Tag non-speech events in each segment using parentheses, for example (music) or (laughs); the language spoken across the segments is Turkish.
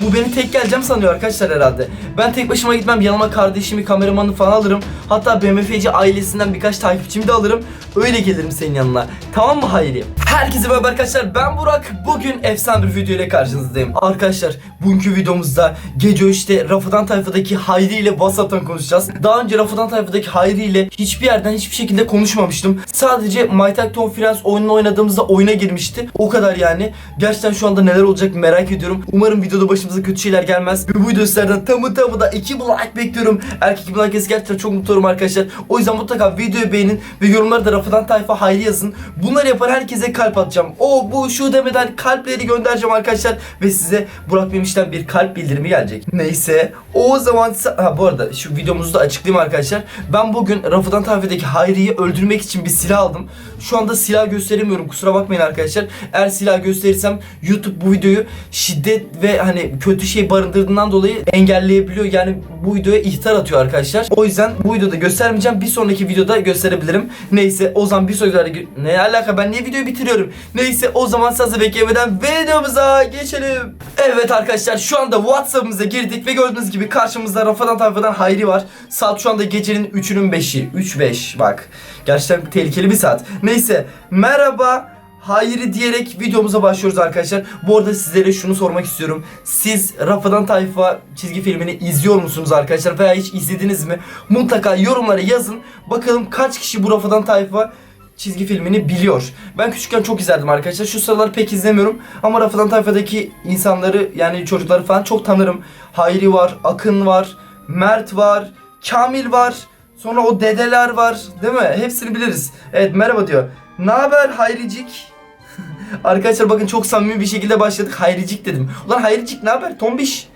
Bu beni tek geleceğim sanıyor arkadaşlar herhalde. Ben tek başıma gitmem. Yanıma kardeşimi, kameramanı falan alırım. Hatta BMFC ailesinden birkaç takipçimi de alırım. Öyle gelirim senin yanına. Tamam mı Hayri? Herkese merhaba arkadaşlar. Ben Burak. Bugün efsane bir video ile karşınızdayım. Arkadaşlar bugünkü videomuzda gece işte Rafadan Tayfa'daki Hayri ile WhatsApp'tan konuşacağız. Daha önce Rafadan Tayfa'daki Hayri ile hiçbir yerden hiçbir şekilde konuşmamıştım. Sadece My Tag Tom Friends oyununu oynadığımızda oyuna girmişti. O kadar yani. Gerçekten şu anda neler olacak merak ediyorum. Umarım videoda başımıza kötü şeyler gelmez. Ve bu video tamı tamı da 2 like bekliyorum. Ki 2 like gerçekten çok mutlu olurum arkadaşlar. O yüzden mutlaka videoyu beğenin ve yorumlara da Rafadan Tayfa Hayri yazın. Bunları yapan herkese kalp atacağım. O bu şu demeden kalpleri göndereceğim arkadaşlar. Ve size Burak Memiş'ten bir kalp bildirimi gelecek. Neyse o zaman ha, bu arada şu videomuzu da açıklayayım arkadaşlar. Ben bugün Rafadan Tayfa'daki Hayri'yi öldürmek için bir silah aldım. Şu anda silah gösteremiyorum kusura bakmayın arkadaşlar. Eğer silah gösterirsem YouTube bu videoyu şiddet ve hani kötü şey barındırdığından dolayı engelleyebiliyor. Yani bu videoya ihtar atıyor arkadaşlar. O yüzden bu videoda göstermeyeceğim. Bir sonraki videoda gösterebilirim. Neyse o zaman bir sonraki ne alaka ben niye videoyu bitiriyorum? Neyse o zaman sizi beklemeden videomuza geçelim. Evet arkadaşlar şu anda WhatsApp'ımıza girdik ve gördüğünüz gibi karşımızda Rafadan Tayfa'dan Hayri var. Saat şu anda gecenin 3'ünün 5'i. 3-5 bak. Gerçekten tehlikeli bir saat. Neyse merhaba. Hayri diyerek videomuza başlıyoruz arkadaşlar. Bu arada sizlere şunu sormak istiyorum. Siz Rafadan Tayfa çizgi filmini izliyor musunuz arkadaşlar veya hiç izlediniz mi? Mutlaka yorumlara yazın. Bakalım kaç kişi bu Rafadan Tayfa çizgi filmini biliyor. Ben küçükken çok izlerdim arkadaşlar. Şu sıralar pek izlemiyorum. Ama Rafadan Tayfa'daki insanları yani çocukları falan çok tanırım. Hayri var, Akın var, Mert var, Kamil var. Sonra o dedeler var. Değil mi? Hepsini biliriz. Evet merhaba diyor. Ne haber Hayricik? (laughs) Arkadaşlar bakın çok samimi bir şekilde başladık. Hayricik dedim. Ulan Hayricik ne haber? Tombiş.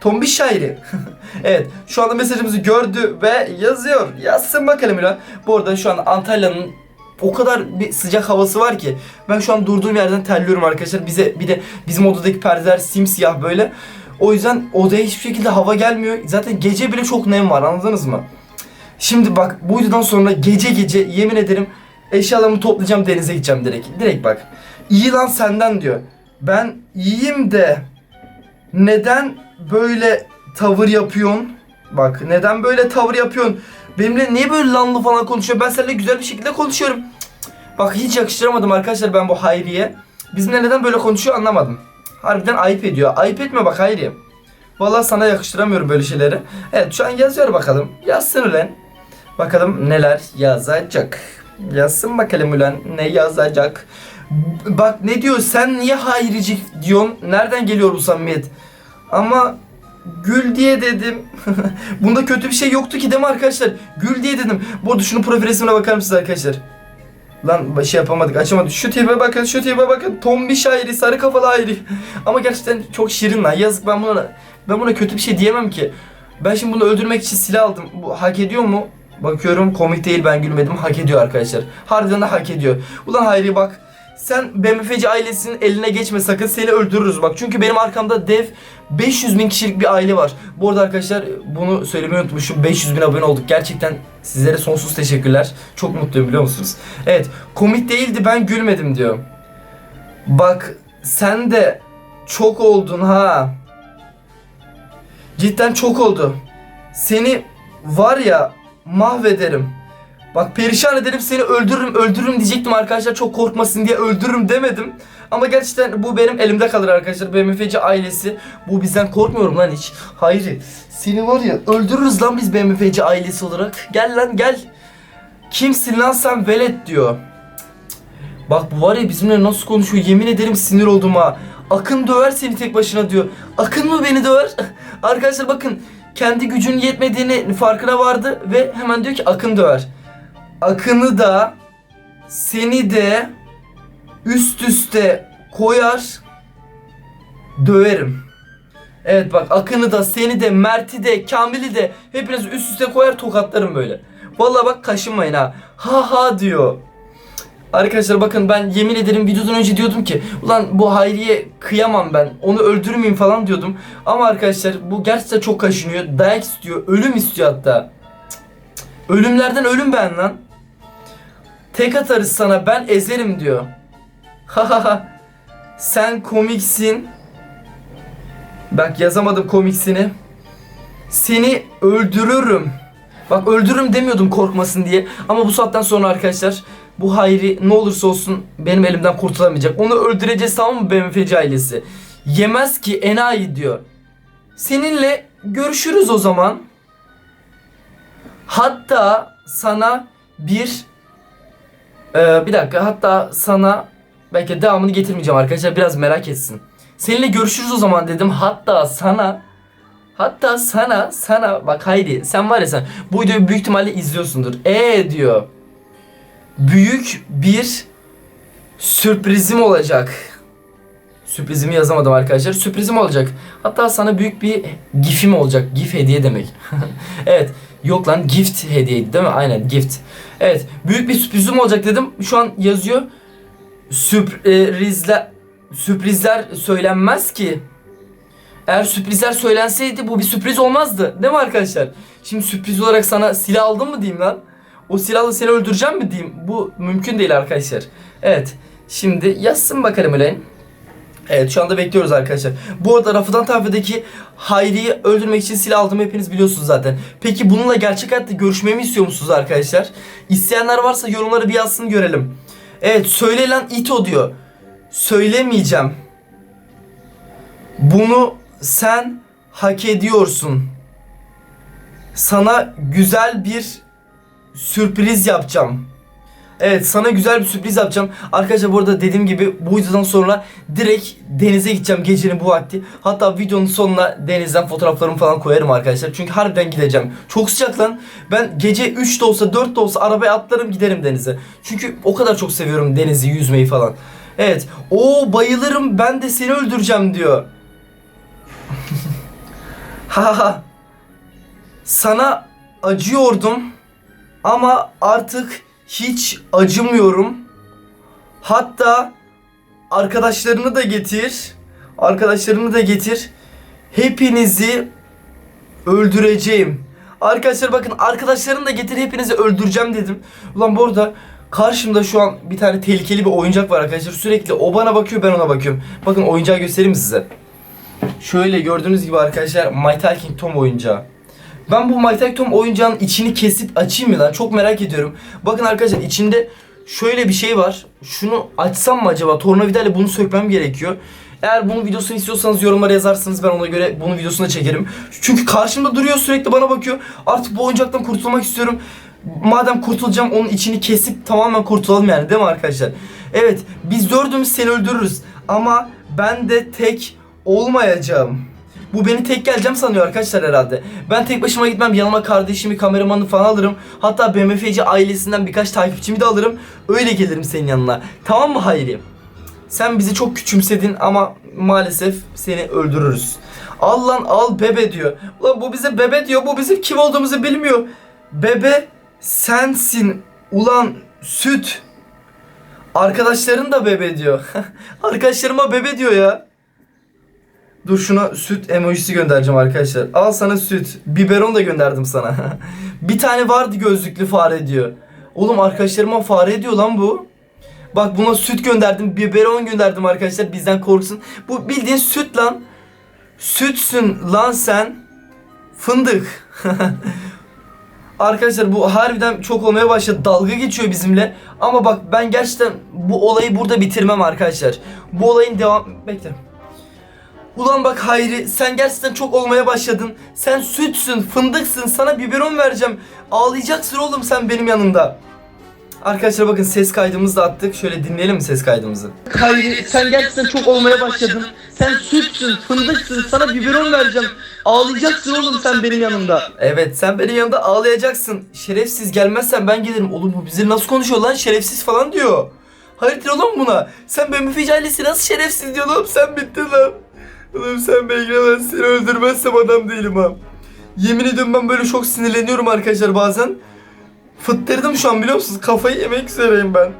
Tombiş şairi. (laughs) evet şu anda mesajımızı gördü ve yazıyor. Yazsın bakalım Milan. Bu arada şu an Antalya'nın o kadar bir sıcak havası var ki ben şu an durduğum yerden terliyorum arkadaşlar. Bize bir de bizim odadaki perdeler simsiyah böyle. O yüzden odaya hiçbir şekilde hava gelmiyor. Zaten gece bile çok nem var anladınız mı? Şimdi bak bu videodan sonra gece gece yemin ederim eşyalarımı toplayacağım denize gideceğim direkt. Direkt bak. İyi lan senden diyor. Ben iyiyim de neden böyle tavır yapıyorsun? Bak neden böyle tavır yapıyorsun? Benimle niye böyle lanlı falan konuşuyor? Ben seninle güzel bir şekilde konuşuyorum. Bak hiç yakıştıramadım arkadaşlar ben bu Hayri'ye. Bizimle neden böyle konuşuyor anlamadım. Harbiden ayıp ediyor. Ayıp etme bak Hayri. Vallahi sana yakıştıramıyorum böyle şeyleri. Evet şu an yazıyor bakalım. Yazsın ulan. Bakalım neler yazacak. Yazsın bakalım ulan ne yazacak. Bak ne diyor sen niye hayricik diyorsun. Nereden geliyor bu samimiyet? Ama gül diye dedim. (laughs) Bunda kötü bir şey yoktu ki değil mi arkadaşlar? Gül diye dedim. Bu arada şunun profil resmine bakar mısınız arkadaşlar? Lan şey yapamadık açamadık. Şu tipe bakın şu tipe bakın. Tombiş ayrı sarı kafalı ayrı. (laughs) Ama gerçekten çok şirin lan. Yazık ben buna ben buna kötü bir şey diyemem ki. Ben şimdi bunu öldürmek için silah aldım. Bu hak ediyor mu? Bakıyorum komik değil ben gülmedim. Hak ediyor arkadaşlar. Harbiden de hak ediyor. Ulan Hayri bak. Sen BMFC ailesinin eline geçme sakın seni öldürürüz bak. Çünkü benim arkamda dev 500 bin kişilik bir aile var. Bu arada arkadaşlar bunu söylemeyi unutmuşum. 500 bin abone olduk. Gerçekten sizlere sonsuz teşekkürler. Çok mutluyum biliyor musunuz? Evet komik değildi ben gülmedim diyor. Bak sen de çok oldun ha. Cidden çok oldu. Seni var ya mahvederim. Bak perişan ederim seni öldürürüm öldürürüm diyecektim arkadaşlar çok korkmasın diye öldürürüm demedim. Ama gerçekten bu benim elimde kalır arkadaşlar. BMFC ailesi. Bu bizden korkmuyorum lan hiç. Hayri seni var ya öldürürüz lan biz BMFC ailesi olarak. Gel lan gel. Kimsin lan sen velet diyor. Bak bu var ya bizimle nasıl konuşuyor yemin ederim sinir oldum ha. Akın döver seni tek başına diyor. Akın mı beni döver? (laughs) Arkadaşlar bakın kendi gücünün yetmediğini farkına vardı ve hemen diyor ki Akın döver. Akın'ı da seni de üst üste koyar döverim. Evet bak Akın'ı da seni de Mert'i de Kamil'i de hepiniz üst üste koyar tokatlarım böyle. Vallahi bak kaşınmayın ha. Ha ha diyor. Arkadaşlar bakın ben yemin ederim videodan önce diyordum ki ulan bu Hayri'ye kıyamam ben onu öldürmeyeyim falan diyordum. Ama arkadaşlar bu gerçekten çok kaşınıyor. Dayak istiyor. Ölüm istiyor hatta. Ölümlerden ölüm ben lan. Tek atarız sana ben ezerim diyor. Ha ha ha. Sen komiksin. Bak yazamadım komiksini. Seni öldürürüm. Bak öldürürüm demiyordum korkmasın diye. Ama bu saatten sonra arkadaşlar bu Hayri ne olursa olsun benim elimden kurtulamayacak. Onu öldüreceğiz tamam mı BMFC ailesi? Yemez ki enayi diyor. Seninle görüşürüz o zaman. Hatta sana bir Ee, bir dakika hatta sana belki devamını getirmeyeceğim arkadaşlar biraz merak etsin. Seninle görüşürüz o zaman dedim. Hatta sana hatta sana sana bak Haydi sen var ya sen bu videoyu büyük ihtimalle izliyorsundur. E diyor. Büyük bir sürprizim olacak. Sürprizimi yazamadım arkadaşlar. Sürprizim olacak. Hatta sana büyük bir gifim olacak. Gif hediye demek. (laughs) evet. Yok lan gift hediyeydi değil mi? Aynen gift. Evet. Büyük bir sürprizim olacak dedim. Şu an yazıyor. Sürprizler sürprizler söylenmez ki. Eğer sürprizler söylenseydi bu bir sürpriz olmazdı. Değil mi arkadaşlar? Şimdi sürpriz olarak sana silah aldım mı diyeyim lan? O silahla seni öldüreceğim mi diyeyim? Bu mümkün değil arkadaşlar. Evet. Şimdi yazsın bakalım öyle. Evet şu anda bekliyoruz arkadaşlar. Bu arada Rafıdan Tayfa'daki Hayri'yi öldürmek için silah aldım hepiniz biliyorsunuz zaten. Peki bununla gerçek hayatta görüşmemi istiyor musunuz arkadaşlar? İsteyenler varsa yorumları bir yazsın görelim. Evet söyle lan ito diyor. Söylemeyeceğim. Bunu sen hak ediyorsun. Sana güzel bir sürpriz yapacağım. Evet sana güzel bir sürpriz yapacağım. Arkadaşlar bu arada dediğim gibi bu videodan sonra direkt denize gideceğim gecenin bu vakti. Hatta videonun sonuna denizden fotoğraflarımı falan koyarım arkadaşlar. Çünkü harbiden gideceğim. Çok sıcak lan. Ben gece 3 de olsa 4 de olsa arabaya atlarım giderim denize. Çünkü o kadar çok seviyorum denizi yüzmeyi falan. Evet. O bayılırım ben de seni öldüreceğim diyor. (laughs) Ha ha. Sana acıyordum ama artık hiç acımıyorum. Hatta arkadaşlarını da getir. Arkadaşlarını da getir. Hepinizi öldüreceğim. Arkadaşlar bakın arkadaşlarını da getir hepinizi öldüreceğim dedim. Ulan bu arada karşımda şu an bir tane tehlikeli bir oyuncak var arkadaşlar. Sürekli o bana bakıyor ben ona bakıyorum. Bakın oyuncağı göstereyim size. Şöyle gördüğünüz gibi arkadaşlar My Talking Tom oyuncağı. Ben bu My Talking Tom oyuncağın içini kesip açayım mı lan? Çok merak ediyorum. Bakın arkadaşlar içinde şöyle bir şey var. Şunu açsam mı acaba? Tornavidayla bunu sökmem gerekiyor. Eğer bunun videosunu istiyorsanız yorumlara yazarsınız ben ona göre bunun videosunu da çekerim. Çünkü karşımda duruyor sürekli bana bakıyor. Artık bu oyuncaktan kurtulmak istiyorum. Madem kurtulacağım onun içini kesip tamamen kurtulalım yani değil mi arkadaşlar? Evet biz dördümüz seni öldürürüz. Ama ben de tek olmayacağım. Bu beni tek geleceğim sanıyor arkadaşlar herhalde. Ben tek başıma gitmem. Yanıma kardeşimi, kameramanı falan alırım. Hatta BMFC ailesinden birkaç takipçimi de alırım. Öyle gelirim senin yanına. Tamam mı Hayri? Sen bizi çok küçümsedin ama maalesef seni öldürürüz. Al lan al bebe diyor. Ulan bu bize bebe diyor. Bu bizim kim olduğumuzu bilmiyor. Bebe sensin. Ulan süt. Arkadaşların da bebe diyor. (laughs) Arkadaşlarıma bebe diyor ya. Dur şuna süt emojisi göndereceğim arkadaşlar. Al sana süt. Biberon da gönderdim sana. (laughs) bir tane vardı gözlüklü fare diyor. Oğlum arkadaşlarıma fare diyor lan bu. Bak buna süt gönderdim. Biberon gönderdim arkadaşlar bizden korksun. Bu bildiğin süt lan. Sütsün lan sen. Fındık. (laughs) Arkadaşlar bu harbiden çok olmaya başladı. Dalga geçiyor bizimle. Ama bak ben gerçekten bu olayı burada bitirmem arkadaşlar. Bu olayın devam... Bekle. Ulan bak Hayri sen gerçekten çok olmaya başladın. Sen sütsün, fındıksın. Sana biberon vereceğim. Ağlayacaksın oğlum sen benim yanımda. Arkadaşlar bakın ses kaydımızı da attık. Şöyle dinleyelim mi ses kaydımızı? Hayri sen gerçekten çok olmaya başladın. Sen sütsün, fındıksın. Sana biberon vereceğim. Ağlayacaksın oğlum sen benim yanımda. Evet sen benim yanımda ağlayacaksın. Şerefsiz gelmezsen ben gelirim. Oğlum bu bizi nasıl konuşuyor lan şerefsiz falan diyor. Hayır oğlum buna. Sen benim ailesi nasıl şerefsiz diyor oğlum sen bittin lan. Oğlum sen bekle seni öldürmezsem adam değilim ha. Yemin ediyorum ben böyle çok sinirleniyorum arkadaşlar bazen. Fıttırdım şu an biliyor musunuz? Kafayı yemek üzereyim ben.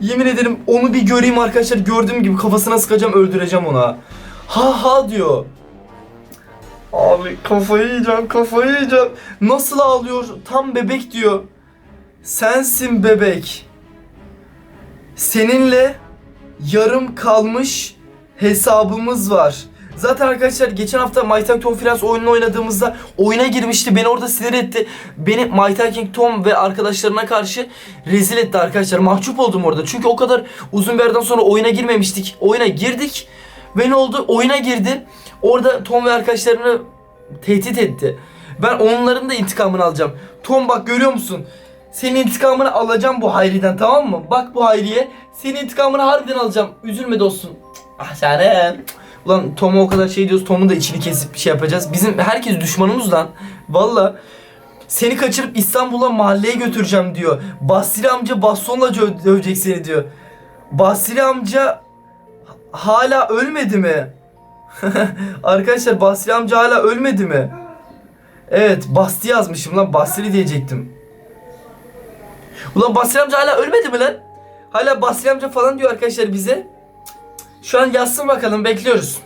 Yemin ederim onu bir göreyim arkadaşlar. Gördüğüm gibi kafasına sıkacağım öldüreceğim ona. Ha ha diyor. Abi kafayı yiyeceğim kafayı yiyeceğim. Nasıl ağlıyor? Tam bebek diyor. Sensin bebek. Seninle yarım kalmış hesabımız var. Zaten arkadaşlar geçen hafta My Talking Tom Friends oyununu oynadığımızda oyuna girmişti. Beni orada sinir etti. Beni My Talking Tom ve arkadaşlarına karşı rezil etti arkadaşlar. Mahcup oldum orada. Çünkü o kadar uzun bir aradan sonra oyuna girmemiştik. Oyuna girdik. Ve ne oldu? Oyuna girdi. Orada Tom ve arkadaşlarını tehdit etti. Ben onların da intikamını alacağım. Tom bak görüyor musun? Senin intikamını alacağım bu Hayri'den tamam mı? Bak bu Hayri'ye. Senin intikamını harbiden alacağım. Üzülme dostum. Ah canım. Ulan Tom'a o kadar şey diyoruz. Tom'un da içini kesip bir şey yapacağız. Bizim herkes düşmanımız lan. Valla. Seni kaçırıp İstanbul'a mahalleye götüreceğim diyor. Basri amca bastonla dö- dövecek seni diyor. Basri amca hala ölmedi mi? (laughs) Arkadaşlar Basri amca hala ölmedi mi? Evet Basti yazmışım lan Basri diyecektim. Ulan Basri amca hala ölmedi mi lan? Hala Basri amca falan diyor arkadaşlar bize. Şu an yazsın bakalım bekliyoruz.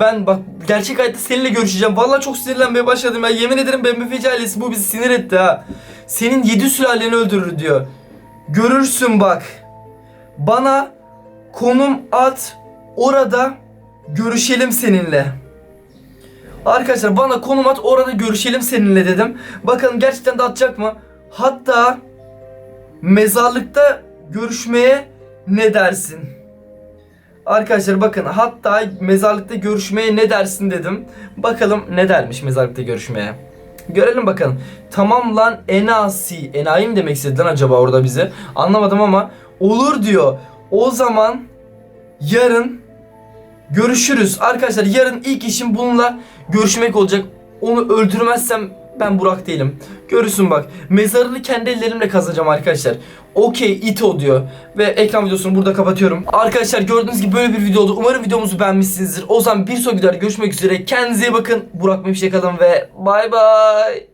Ben bak gerçek hayatta seninle görüşeceğim. Vallahi çok sinirlenmeye başladım ya. Yemin ederim BMFC ailesi bu bizi sinir etti ha. Senin yedi sülaleni öldürür diyor. Görürsün bak. Bana konum at. Orada görüşelim seninle. Arkadaşlar bana konum at orada görüşelim seninle dedim. Bakalım gerçekten de atacak mı? Hatta mezarlıkta görüşmeye ne dersin? Arkadaşlar bakın hatta mezarlıkta görüşmeye ne dersin dedim. Bakalım ne dermiş mezarlıkta görüşmeye. Görelim bakalım. Tamam lan enasi. Enayi mi demek istedi lan acaba orada bize? Anlamadım ama olur diyor. O zaman yarın görüşürüz. Arkadaşlar yarın ilk işim bununla görüşmek olacak. Onu öldürmezsem ben Burak değilim. Görürsün bak. Mezarını kendi ellerimle kazacağım arkadaşlar. Okey it o diyor. Ve ekran videosunu burada kapatıyorum. Arkadaşlar gördüğünüz gibi böyle bir video oldu. Umarım videomuzu beğenmişsinizdir. O zaman bir sonraki videoda görüşmek üzere. Kendinize iyi bakın. Burak Mevşek kalın ve bay bay.